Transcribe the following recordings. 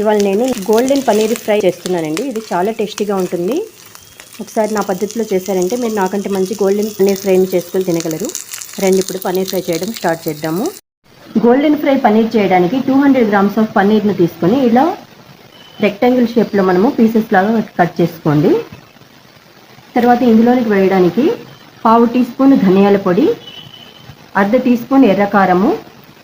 ఇవాళ నేను golden paneer fry చేస్తున్నానండి. ఇది చాలా టేస్టీగా ఉంటుంది. ఒకసారి నా పద్ధతిలో చేశారంటే మీరు నాకంటే మంచి గోల్డెన్ పనీర్ ఫ్రైని చేసుకొని తినగలరు. రండి ఇప్పుడు పనీర్ ఫ్రై చేయడం స్టార్ట్ చేద్దాము. గోల్డెన్ ఫ్రై పనీర్ చేయడానికి టూ హండ్రెడ్ గ్రామ్స్ ఆఫ్ పనీర్ని తీసుకొని ఇలా రెక్టాంగిల్ షేప్లో మనము పీసెస్ లాగా కట్ చేసుకోండి. తర్వాత ఇందులోనికి వేయడానికి పావు టీ స్పూన్ ధనియాల పొడి అర్ధ teaspoon ఎర్రకారము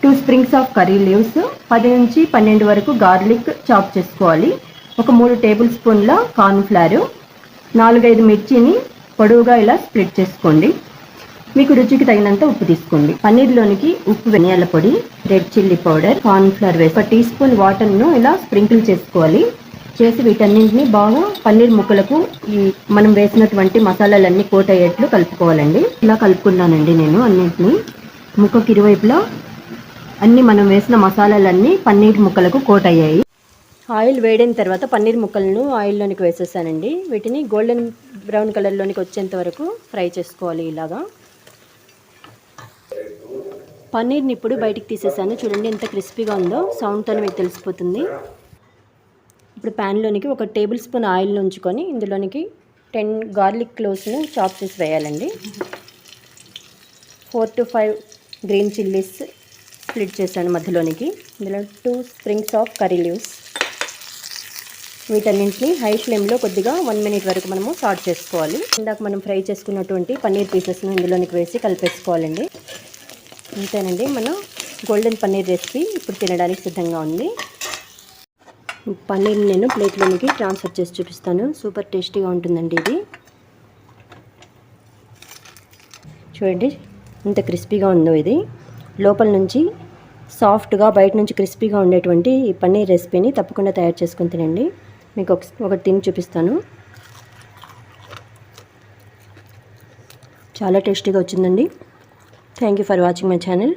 two springs of curry leaves పది నుంచి పన్నెండు వరకు గార్లిక్ చాప్ చేసుకోవాలి. ఒక మూడు టేబుల్ స్పూన్ల కార్న్ఫ్లవర్ నాలుగైదు మిర్చిని పొడవుగా ఇలా స్ప్లిట్ చేసుకోండి. మీకు రుచికి తగినంత ఉప్పు తీసుకోండి. పన్నీర్లోనికి ఉప్పు వెనియాల పొడి రెడ్ చిల్లీ పౌడర్ కార్న్ఫ్లవర్ వేసి ఒక టీ స్పూన్ వాటర్ను ఇలా స్ప్రింకిల్ చేసుకోవాలి. చేసి వీటన్నింటిని బాగా పన్నీర్ ముక్కలకు ఈ మనం వేసినటువంటి మసాలాలన్నీ కోట్ అయ్యేట్లు కలుపుకోవాలండి. ఇలా కలుపుకున్నానండి నేను అన్నింటినీ. ముక్కకి ఇరువైపులా అన్ని మనం వేసిన మసాలాలన్నీ పన్నీర్ ముక్కలకు కోట్ అయ్యాయి. ఆయిల్ వేడిన తర్వాత పన్నీర్ ముక్కలను ఆయిల్లోనికి వేసేసానండి. వీటిని గోల్డెన్ బ్రౌన్ కలర్లోనికి వచ్చేంత వరకు ఫ్రై చేసుకోవాలి ఇలాగా. పన్నీర్ని ఇప్పుడు బయటికి తీసేసాను. చూడండి ఎంత క్రిస్పీగా ఉందో సౌండ్తో మీకు తెలిసిపోతుంది. ఇప్పుడు ప్యాన్లోనికి ఒక టేబుల్ స్పూన్ ఆయిల్ ఉంచుకొని ఇందులోనికి టెన్ గార్లిక్ క్లోవ్స్ను చాప్ చేసి వేయాలండి. Four to five green chillies split చేశాను మధ్యలోనికి. ఇందులో two springs of curry leaves వీటన్నింటిని హై ఫ్లేమ్లో కొద్దిగా వన్ మినిట్ వరకు మనము సాట్ చేసుకోవాలి. ఇందాక మనం ఫ్రై చేసుకున్నటువంటి పన్నీర్ పీసెస్ను ఇందులోనికి వేసి కలిపేసుకోవాలండి. అంతేనండి మన గోల్డెన్ పన్నీర్ రెసిపీ ఇప్పుడు తినడానికి సిద్ధంగా ఉంది. పన్నీర్ నేను ప్లేట్లోనికి ట్రాన్స్ఫర్ చేసి చూపిస్తాను. సూపర్ టేస్టీగా ఉంటుందండి ఇది. చూడండి ఎంత క్రిస్పీగా ఉందో ఇది. లోపల నుంచి సాఫ్ట్గా బయట నుంచి క్రిస్పీగా ఉండేటువంటి ఈ పన్నీర్ రెసిపీని తప్పకుండా తయారు చేసుకొని తినండి. మీకు ఒక ఒకటి తిని చూపిస్తాను. చాలా టేస్టీగా వచ్చిందండి. Thank you for watching my channel.